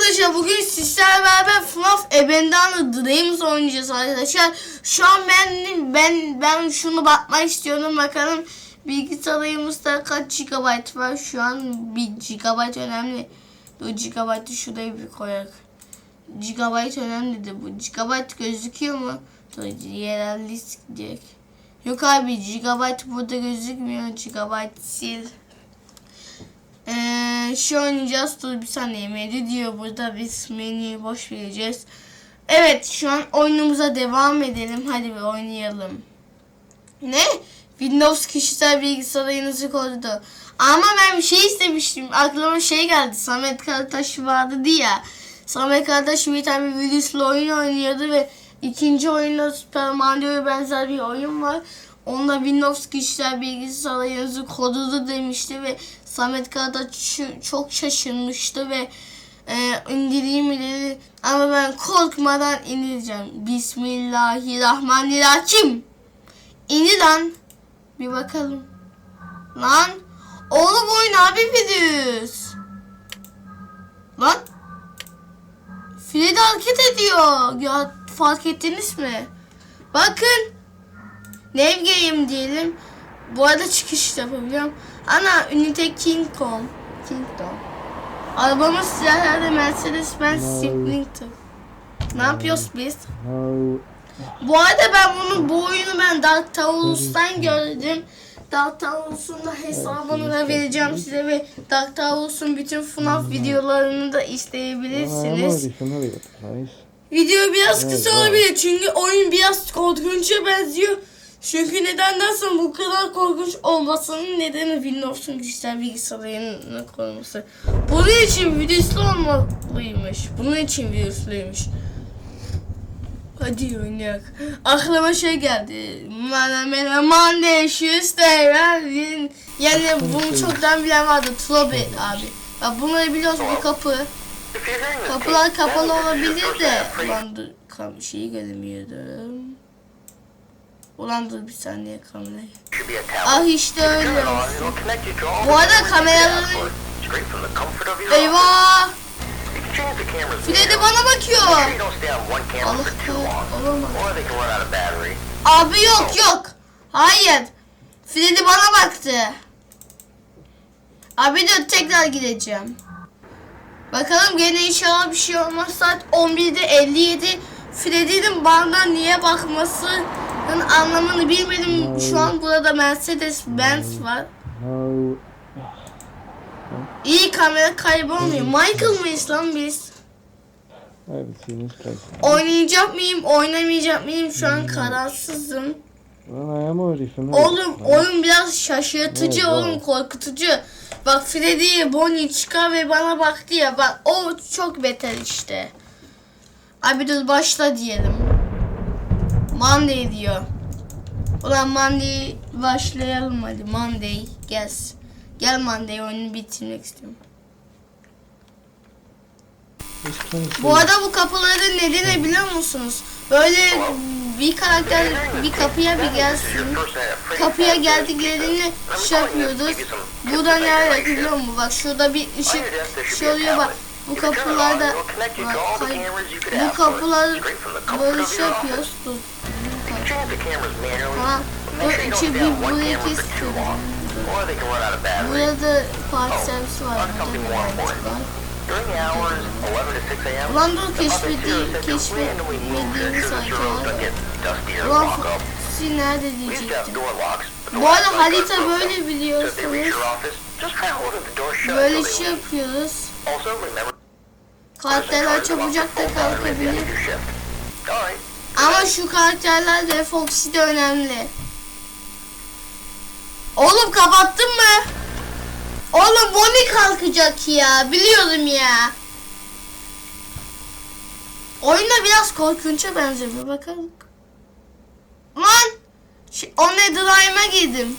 arkadaşlar bugün sizlerle beraber FNAF Ebendan'la Dreams oynayacağız arkadaşlar. Şu an ben ben ben şunu bakmak istiyorum bakalım bilgisayarımızda kaç GB var şu an 1 GB önemli. Bu GB'ı şuraya bir koyak. GB önemlidir bu. GB gözüküyor mu? Yerel list direkt. Yok abi GB burada gözükmüyor. GB sil. Ee, şu oynayacağız. Dur bir saniye menü diyor. Burada biz menüyü boş vereceğiz. Evet şu an oyunumuza devam edelim. Hadi bir oynayalım. Ne? Windows kişisel bilgisayarınızı kodu. Ama ben bir şey istemiştim. Aklıma şey geldi. Samet Karataş vardı diye. Samet Karataş bir tane virüslü oyun oynuyordu ve ikinci oyunda Super Mario'ya benzer bir oyun var. Onda Windows kişisel bilgisayarınızı kodu demişti ve Samet şu- çok şaşırmıştı ve e, indireyim mi dedi. Ama ben korkmadan indireceğim. Bismillahirrahmanirrahim. İndi lan. Bir bakalım. Lan. Oğlum oyun abi Fidüz. Lan. Fred hareket ediyor. Ya fark ettiniz mi? Bakın. Nev game diyelim. Bu arada çıkış yapabiliyorum. Ana Unite Kingdom. Kingdom. Arabamız silahlarda Mercedes-Benz No. Sprinter. Ne yapıyoruz biz? No. Bu arada ben bunu bu oyunu ben Dark Towns'tan gördüm. Dark Towns'un da hesabını da vereceğim size ve Dark Towns'un bütün FNAF videolarını da place. Video biraz kısa olabilir çünkü oyun biraz korkunça benziyor. Çünkü neden dersen bu kadar korkunç olmasının nedeni Windows'un kişisel bilgisayarını koruması. Bunun için virüslü olmalıymış. Bunun için virüslüymüş. Hadi oynayak. Aklıma şey geldi. Bana mena Tuesday, ben- Yani bunu çoktan bilen vardı. Trobe abi. Ya bunları biliyoruz bu kapı. Kapılar kapalı olabilir de. Dur kam şeyi göremiyorum. Ulan dur bir saniye kamerayı. Ah işte öyle. Bu arada kameraların... Eyvah! Freddy bana bakıyor. Allah. Abi yok yok. Hayır. Freddy bana baktı. Abi dur tekrar gideceğim. Bakalım gene inşallah bir şey olmaz. Saat 11'de 57. Freddy'nin bana niye bakmasının anlamını bilmedim. Şu an burada Mercedes Benz var. İyi kamera kaybolmuyor. Michael mıyız lan biz? Oynayacak mıyım, oynamayacak mıyım? Şu an kararsızım. Oğlum oyun biraz şaşırtıcı Evet, oğlum korkutucu. Bak Freddy Bonnie çıkar ve bana baktı ya bak o çok beter işte. Abi dur başla diyelim. Monday diyor. Ulan Monday başlayalım hadi Monday gel. Gel Monday oyunu bitirmek istiyorum. Bu arada bu kapıların nedeni biliyor musunuz? Böyle bir karakter bir kapıya bir gelsin. Kapıya geldiklerini şey yapıyoruz. Burada ne alaka biliyor musun? Bak şurada bir ışık şey oluyor bak. Bu kapılarda bak, bu kapılar böyle şey yapıyoruz. Dur. Bu içi bir buraya kesiyorum. Burada parti servisi var. Burada da var. Ulan dur keşfedi, keşfetmediğini sanki. Ulan siz nerede diyecektim. Bu arada harita böyle biliyorsunuz. Böyle şey yapıyoruz. Karakterler çabucak da kalkabilir. Ama şu karakterler de Foxy de önemli. Oğlum kapattın mı? Oğlum Bonnie kalkacak ya. Biliyorum ya. Oyunda biraz korkunça benziyor. Bakalım. Lan. Ş- O ne drive'a girdim.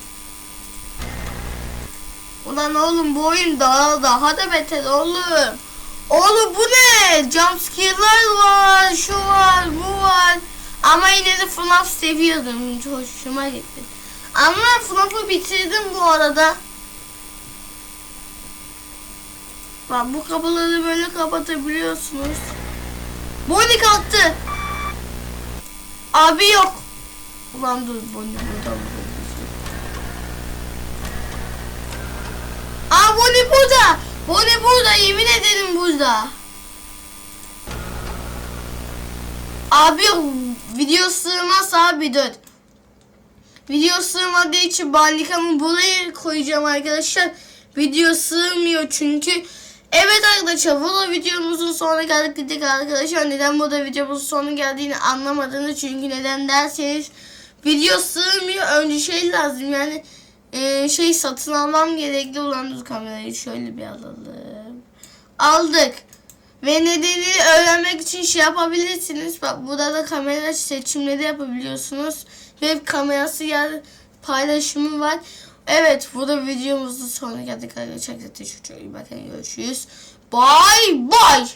Ulan oğlum bu oyun daha daha da beter oğlum. Oğlum bu ne? Jumpscare'lar var, şu var, bu var. Ama yine de FNAF seviyordum. Hoşuma gitti. Ama FNAF'ı bitirdim bu arada. Bak bu kapıları böyle kapatabiliyorsunuz. Bonnie kalktı. Abi yok. Ulan dur Bonnie burada? Aa Bonnie burada. Bonnie burada yemin ederim burada. Abi yok video sığmaz abi dur. Video sığmadığı için bandikamı buraya koyacağım arkadaşlar. Video sığmıyor çünkü. Evet arkadaşlar bu da videomuzun sonuna geldik dedik arkadaşlar. Neden bu da videomuzun sonu geldiğini anlamadınız. Çünkü neden derseniz video sığmıyor. Önce şey lazım yani e, şey satın almam gerekli olan dur kamerayı şöyle bir alalım. Aldık. Ve nedeni öğrenmek için şey yapabilirsiniz. Bak burada da kamera seçimleri yapabiliyorsunuz. Web kamerası yer paylaşımı var. Evet burada videomuzun sonuna geldik arkadaşlar. Teşekkür ederim. Bakın görüşürüz. Bye bye.